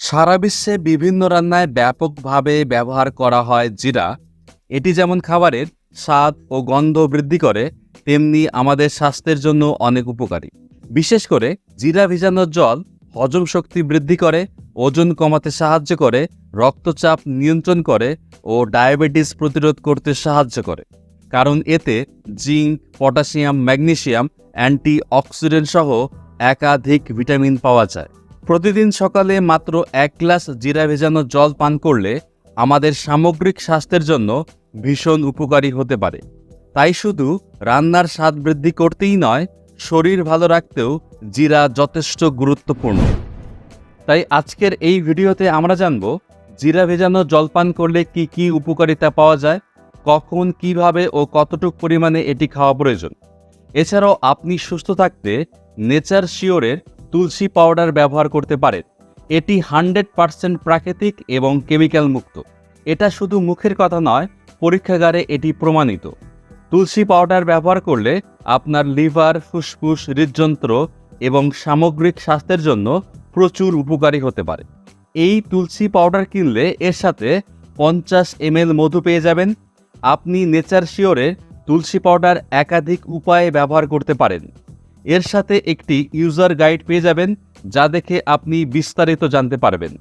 সারা বিশ্বে বিভিন্ন রান্নায় ব্যাপকভাবে ব্যবহার করা হয় জিরা। এটি যেমন খাবারের স্বাদ ও গন্ধ বৃদ্ধি করে, তেমনি আমাদের স্বাস্থ্যের জন্য অনেক উপকারী। বিশেষ করে জিরা ভিজানো জল হজম শক্তি বৃদ্ধি করে, ওজন কমাতে সাহায্য করে, রক্তচাপ নিয়ন্ত্রণ করে ও ডায়াবেটিস প্রতিরোধ করতে সাহায্য করে। কারণ এতে zinc, potassium magnesium antioxidant সহ একাধিক ভিটামিন পাওয়া যায়। প্রতিদিন সকালে মাত্র এক গ্লাস জিরা ভেজানো জল পান করলে আমাদের সামগ্রিক স্বাস্থ্যের জন্য ভীষণ উপকারী হতে পারে। তাই শুধু রান্নার স্বাদ বৃদ্ধি করতেই নয়, শরীর ভালো রাখতেও জিরা যথেষ্ট গুরুত্বপূর্ণ। তাই আজকের এই ভিডিওতে আমরা জানব, জিরা ভেজানো জল পান করলে কি কি উপকারিতা পাওয়া যায়, কখন, কীভাবে ও কতটুক পরিমাণে এটি খাওয়া প্রয়োজন। এছাড়াও আপনি সুস্থ থাকতে নেচার শিওরের তুলসী পাউডার ব্যবহার করতে পারেন এটি হান্ড্রেড পারসেন্ট প্রাকৃতিক এবং কেমিক্যাল মুক্ত। এটা শুধু মুখের কথা নয়, পরীক্ষাগারে এটি প্রমাণিত। তুলসী পাউডার ব্যবহার করলে আপনার লিভার, ফুসফুস, হৃদযন্ত্র এবং সামগ্রিক স্বাস্থ্যের জন্য প্রচুর উপকারী হতে পারে। এই তুলসী পাউডার কিনলে এর সাথে পঞ্চাশ এমএল মধু পেয়ে যাবেন। আপনি নেচার শিওরের তুলসী পাউডার একাধিক উপায়ে ব্যবহার করতে পারেন। এর সাথে একটি ইউজার গাইড পেয়ে যাবেন, যা দেখে আপনি বিস্তারিত জানতে পারবেন।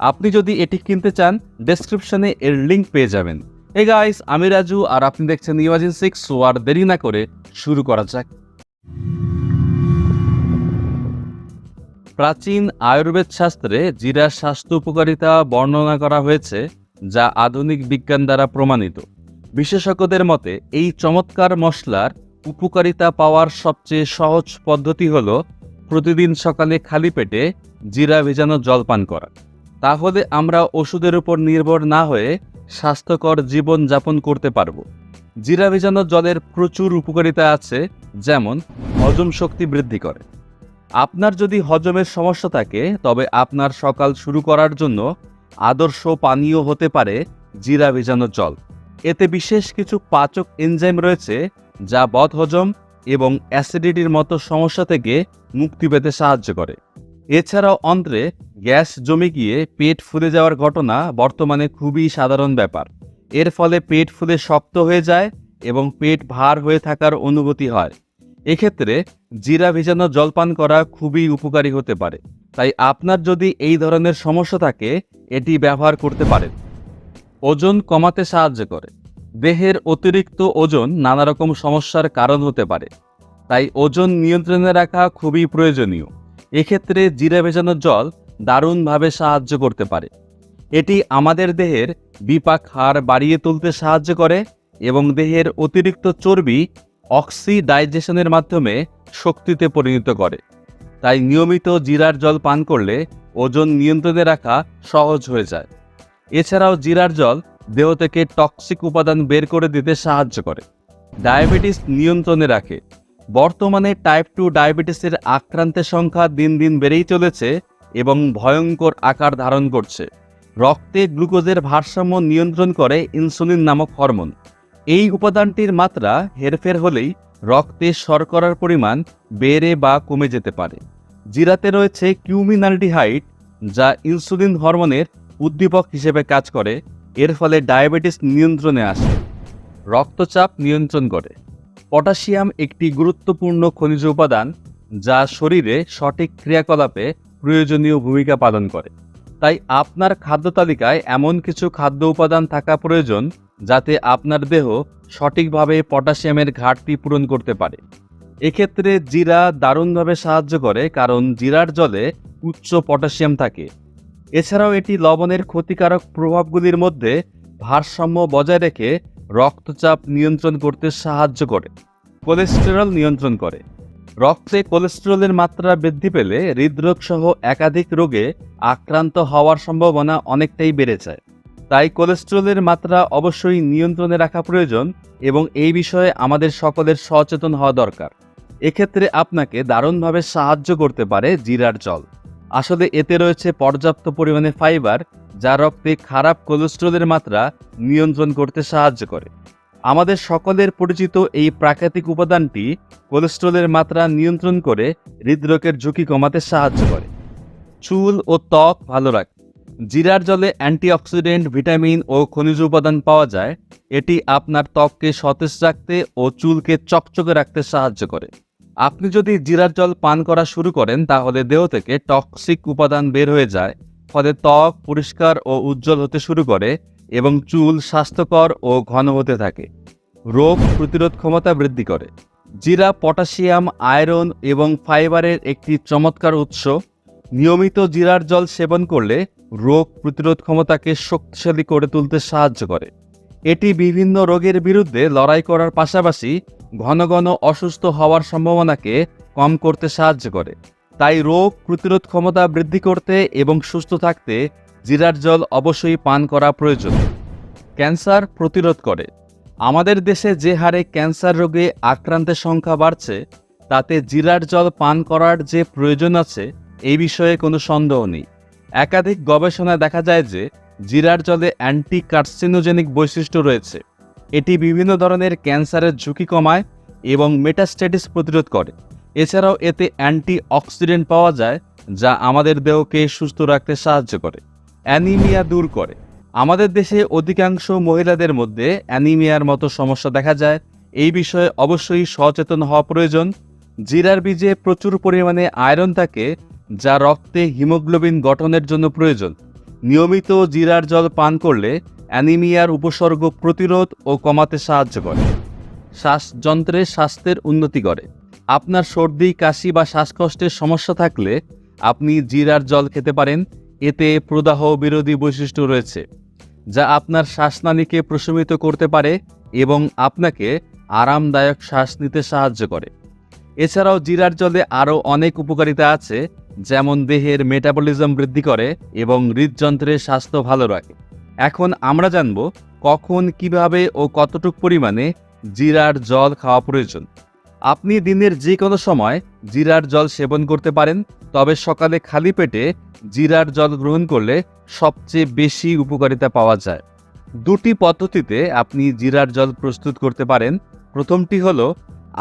আপনি যদি এটি কিনতে চান ডেসক্রিপশনে এর লিঙ্ক পেয়ে যাবেন। এ গাইস আমি রাজু, আর আপনি দেখছেন ইমাজিন সিক্স সো আর দেরি না করে শুরু করা যাক। প্রাচীন আয়ুর্বেদ শাস্ত্রে জিরার স্বাস্থ্য উপকারিতা বর্ণনা করা হয়েছে, যা আধুনিক বিজ্ঞান দ্বারা প্রমাণিত। বিশেষজ্ঞদের মতে, এই চমৎকার মশলার উপকারিতা পাওয়ার সবচেয়ে সহজ পদ্ধতি হল প্রতিদিন সকালে খালি পেটে জিরা ভেজানো জল পান করা। তাহলে আমরা ওষুধের উপর নির্ভর না হয়ে স্বাস্থ্যকর জীবন যাপন করতে পারব। জিরা ভেজানো জলের প্রচুর উপকারিতা আছে, যেমন হজম শক্তি বৃদ্ধি করে। আপনার যদি হজমের সমস্যা থাকে, তবে আপনার সকাল শুরু করার জন্য আদর্শ পানীয় হতে পারে জিরা ভেজানো জল। এতে বিশেষ কিছু পাচক এনজাইম রয়েছে যা বদহজম এবং অ্যাসিডিটির মতো সমস্যা থেকে মুক্তি পেতে সাহায্য করে। এছাড়াও অন্ত্রে গ্যাস জমে গিয়ে পেট ফুলে যাওয়ার ঘটনা বর্তমানে খুবই সাধারণ ব্যাপার। এর ফলে পেট ফুলে শক্ত হয়ে যায় এবং পেট ভার হয়ে থাকার অনুভূতি হয়। এক্ষেত্রে জিরা ভিজানো জলপান করা খুবই উপকারী হতে পারে। তাই আপনার যদি এই ধরনের সমস্যা থাকে, এটি ব্যবহার করতে পারেন। ওজন কমাতে সাহায্য করে। দেহের অতিরিক্ত ওজন নানা রকম সমস্যার কারণ হতে পারে। তাই ওজন নিয়ন্ত্রণে রাখা খুবই প্রয়োজনীয়। এক্ষেত্রে জিরা ভেজানো জল দারুণভাবে সাহায্য করতে পারে। এটি আমাদের দেহের বিপাক হার বাড়িয়ে তুলতে সাহায্য করে এবং দেহের অতিরিক্ত চর্বি অক্সিডাইজেশনের মাধ্যমে শক্তিতে পরিণত করে। তাই নিয়মিত জিরার জল পান করলে ওজন নিয়ন্ত্রণে রাখা সহজ হয়ে যায়। এছাড়াও জিরার জল দেহ থেকে টক্সিক উপাদান বের করে দিতে সাহায্য করে। ডায়াবেটিস নিয়ন্ত্রণে রাখে। বর্তমানে টাইপ টু ডায়াবেটিসের আক্রান্তের সংখ্যা দিন দিন বেড়েই চলেছে এবং ভয়ঙ্কর আকার ধারণ করছে। রক্তে গ্লুকোজের ভারসাম্য নিয়ন্ত্রণ করে ইনসুলিন নামক হরমোন। এই উপাদানটির মাত্রা হেরফের হলেই রক্তে শর্করার পরিমাণ বেড়ে বা কমে যেতে পারে। জিরাতে রয়েছে কিউমিনালডিহাইড যা ইনসুলিন হরমোনের উদ্দীপক হিসেবে কাজ করে এর ফলে ডায়াবেটিস নিয়ন্ত্রণে আসে। রক্তচাপ নিয়ন্ত্রণ করে। পটাশিয়াম একটি গুরুত্বপূর্ণ খনিজ উপাদান যা শরীরে সঠিক ক্রিয়াকলাপে প্রয়োজনীয় ভূমিকা পালন করে। তাই আপনার খাদ্য তালিকায় এমন কিছু খাদ্য উপাদান থাকা প্রয়োজন যাতে আপনার দেহ সঠিকভাবে পটাশিয়ামের ঘাটতি পূরণ করতে পারে। এক্ষেত্রে জিরা দারুণভাবে সাহায্য করে কারণ জিরার জলে উচ্চ পটাশিয়াম থাকে। এছাড়াও এটি লবণের ক্ষতিকারক প্রভাবগুলির মধ্যে ভারসাম্য বজায় রেখে রক্তচাপ নিয়ন্ত্রণ করতে সাহায্য করে, কোলেস্টেরল নিয়ন্ত্রণ করে। রক্তে কোলেস্টেরলের মাত্রা বৃদ্ধি পেলে হৃদরোগ সহ একাধিক রোগে আক্রান্ত হওয়ার সম্ভাবনা অনেকটাই বেড়ে যায়। তাই কোলেস্টেরলের মাত্রা অবশ্যই নিয়ন্ত্রণে রাখা প্রয়োজন এবং এই বিষয়ে আমাদের সকলের সচেতন হওয়া দরকার। এক্ষেত্রে আপনাকে দারুণভাবে সাহায্য করতে পারে জিরার জল। আসলে এতে রয়েছে পর্যাপ্ত পরিমাণে ফাইবার, যা রক্তে খারাপ কোলেস্ট্রলের মাত্রা নিয়ন্ত্রণ করতে সাহায্য করে। আমাদের সকলের পরিচিত এই প্রাকৃতিক উপাদানটি কোলেস্ট্রলের মাত্রা নিয়ন্ত্রণ করে হৃদরোগের ঝুঁকি কমাতে সাহায্য করে। চুল ও ত্বক ভালো রাখে। জিরার জলে অ্যান্টিঅক্সিডেন্ট, ভিটামিন ও খনিজ উপাদান পাওয়া যায়। এটি আপনার ত্বককে সতেজ রাখতে ও চুলকে চকচকে রাখতে সাহায্য করে। আপনি যদি জিরার জল পান করা শুরু করেন, তাহলে দেহ থেকে টক্সিক উপাদান বের হয়ে যায়। ফলে ত্বক পরিষ্কার ও উজ্জ্বল হতে শুরু করে এবং চুল স্বাস্থ্যকর ও ঘন হতে থাকে। রোগ প্রতিরোধ ক্ষমতা বৃদ্ধি করে। জিরা, পটাশিয়াম, আয়রন এবং ফাইবারের একটি চমৎকার উৎস। নিয়মিত জিরার জল সেবন করলে রোগ প্রতিরোধ ক্ষমতাকে শক্তিশালী করে তুলতে সাহায্য করে। এটি বিভিন্ন রোগের বিরুদ্ধে লড়াই করার পাশাপাশি ঘন ঘন অসুস্থ হওয়ার সম্ভাবনাকে কম করতে সাহায্য করে। তাই রোগ প্রতিরোধ ক্ষমতা বৃদ্ধি করতে এবং সুস্থ থাকতে জিরার জল অবশ্যই পান করা প্রয়োজন। ক্যান্সার প্রতিরোধ করে। আমাদের দেশে যে হারে ক্যান্সার রোগে আক্রান্তের সংখ্যা বাড়ছে, তাতে জিরার জল পান করার যে প্রয়োজন আছে, এই বিষয়ে কোনো সন্দেহ নেই। একাধিক গবেষণায় দেখা যায় যে, জিরার জলে অ্যান্টি কার্সিনোজেনিক বৈশিষ্ট্য রয়েছে। এটি বিভিন্ন ধরনের ক্যান্সারের ঝুঁকি কমায় এবং মেটাস্টেটিস প্রতিরোধ করে। এছাড়াও এতে অ্যান্টি অক্সিডেন্ট পাওয়া যায়, যা আমাদের দেহকে সুস্থ রাখতে সাহায্য করে। অ্যানিমিয়া দূর করে। আমাদের দেশে অধিকাংশ মহিলাদের মধ্যে অ্যানিমিয়ার মতো সমস্যা দেখা যায়। এই বিষয়ে অবশ্যই সচেতন হওয়া প্রয়োজন। জিরার বীজে প্রচুর পরিমাণে আয়রন থাকে, যা রক্তে হিমোগ্লোবিন গঠনের জন্য প্রয়োজন। নিয়মিত জিরার জল পান করলে অ্যানিমিয়ার উপসর্গ প্রতিরোধ ও কমাতে সাহায্য করে। শ্বাসযন্ত্রের স্বাস্থ্যের উন্নতি করে। আপনার সর্দি, কাশি বা শ্বাসকষ্টের সমস্যা থাকলে আপনি জিরার জল খেতে পারেন। এতে প্রদাহ বিরোধী বৈশিষ্ট্য রয়েছে, যা আপনার শ্বাসনালীকে প্রশমিত করতে পারে এবং আপনাকে আরামদায়ক শ্বাস নিতে সাহায্য করে। এছাড়াও জিরার জলে আরও অনেক উপকারিতা আছে, যেমন দেহের মেটাবলিজম বৃদ্ধি করে এবং হৃদযন্ত্রের স্বাস্থ্য ভালো রাখে। এখন আমরা জানব কখন, কীভাবে ও কতটুক পরিমাণে জিরার জল খাওয়া প্রয়োজন। আপনি দিনের যে কোনো সময় জিরার জল সেবন করতে পারেন, তবে সকালে খালি পেটে জিরার জল গ্রহণ করলে সবচেয়ে বেশি উপকারিতা পাওয়া যায়। দুটি পদ্ধতিতে আপনি জিরার জল প্রস্তুত করতে পারেন। প্রথমটি হলো,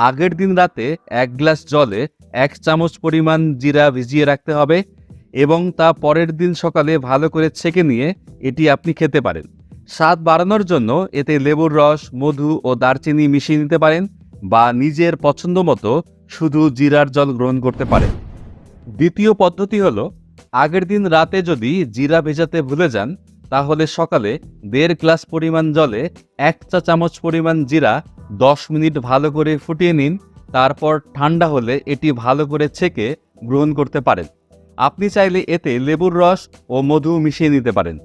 আগের দিন রাতে এক গ্লাস জলে এক চামচ পরিমাণ জিরা ভিজিয়ে রাখতে হবে। এবং তা পরের দিন সকালে ভালো করে ছেঁকে নিয়ে এটি আপনি খেতে পারেন। স্বাদ বাড়ানোর জন্য এতে লেবুর রস, মধু ও দারচিনি মিশিয়ে নিতে পারেন বা নিজের পছন্দ মতো শুধু জিরার জল গ্রহণ করতে পারেন। দ্বিতীয় পদ্ধতি হলো, আগের দিন রাতে যদি জিরা ভেজাতে ভুলে যান, তাহলে সকালে দেড় গ্লাস পরিমাণ জলে এক চা চামচ পরিমাণ জিরা দশ মিনিট ভালো করে ফুটিয়ে নিন, তারপর ঠান্ডা হলে এটি ভালো করে ছেঁকে গ্রহণ করতে পারেন। আপনি চাইলে এতে লেবুর রস ও মধু মিশিয়ে নিতে পারেন।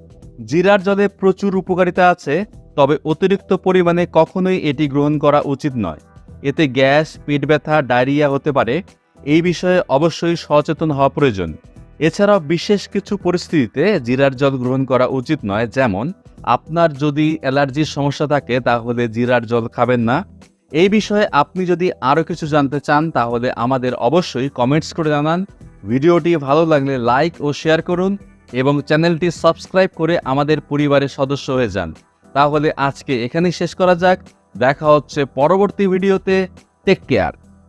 জিরার জলে প্রচুর উপকারিতা আছে, তবে অতিরিক্ত পরিমাণে কখনোই এটি গ্রহণ করা উচিত নয়। এতে গ্যাস, পেট ব্যথা, ডায়রিয়া হতে পারে, এই বিষয়ে অবশ্যই সচেতন হওয়া প্রয়োজন। এছাড়াও বিশেষ কিছু পরিস্থিতিতে জিরার জল গ্রহণ করা উচিত নয়, যেমন আপনার যদি অ্যালার্জির সমস্যা থাকে, তাহলে জিরার জল খাবেন না। এই বিষয়ে আপনি যদি আরও কিছু জানতে চান, তাহলে আমাদের অবশ্যই কমেন্টস করে জানান। ভিডিওটি ভালো লাগলে লাইক ও শেয়ার করুন এবং চ্যানেলটি সাবস্ক্রাইব করে আমাদের পরিবারের সদস্য হয়ে যান। তাহলে আজকে এখানেই শেষ করা যাক। দেখা হচ্ছে পরবর্তী ভিডিওতে। Take care